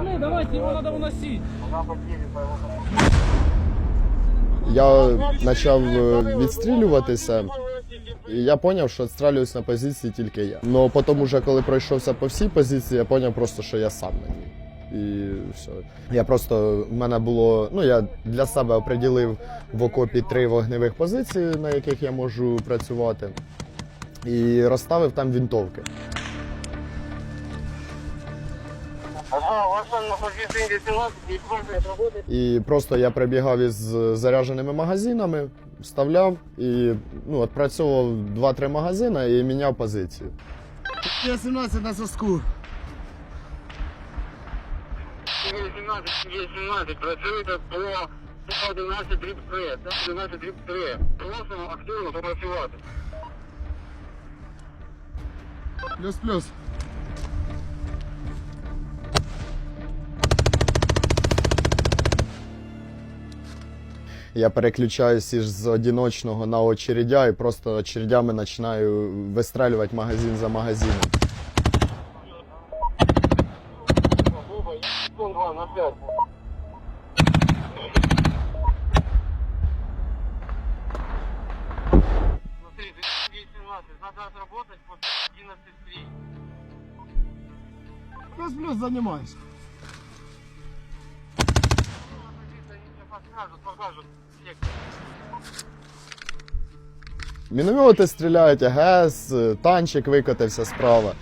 Пацаны, давайте, его надо уносить. Я почав е, відстрілюватися, і я зрозумів, що відстрілююсь на позиції тільки я. Но потім, уже коли пройшовся по всій позиції, я зрозумів просто, що я сам на ній. І все. Я просто в мене було. Ну я для себе оприділив в окопі три вогневих позиції, на яких я можу працювати, і розставив там вінтовки. Ага, у вас там на позиции 18 и конкурс. І просто я прибігав із зарядженими магазинами, вставляв і ну, відпрацьовував 2-3 магазини і міняв позицію. Я 17 на зв'язку. 17, 17, працюєте по 11 дріб 3, так, 11 дріб 3. Просимо активно попрацювати. Плюс-плюс. Я переключаюсь із одиночного на очередя і просто очередями починаю вистрелювати магазин за магазином. Буба, я секунд 2 на 5. Смотри, 17, надо отработать по 11.3. Плюс-плюс займаюся. Міномети стріляють, АГС, танчик викотився справа.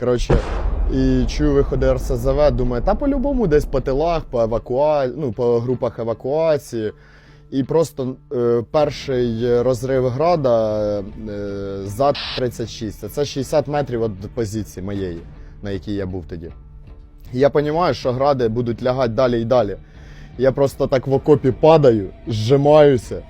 Коротше, і чую виходи РСЗВ, думаю, та по-любому десь по тилах, по евакуа... ну, по групах евакуації. І просто е, перший розрив града е, за 36. Це 60 метрів від позиції моєї, на якій я був тоді. І я розумію, що гради будуть лягати далі і далі. Я просто так в окопі падаю, зжимаюся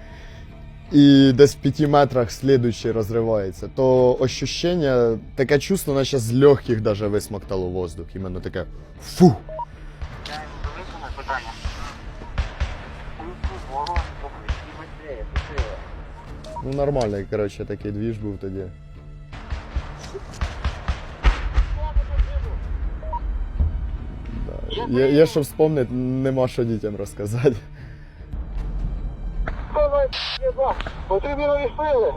і десь в п'яти метрах слідуючий розривається, то ощущення, таке чувство, наче з легких даже висмоктало воздух. Іменно таке фу. Ну нормальний, коротше, такий двіж був тоді. Є, є що вспомнити, нема що дітям розказати. Потрібні нові сили.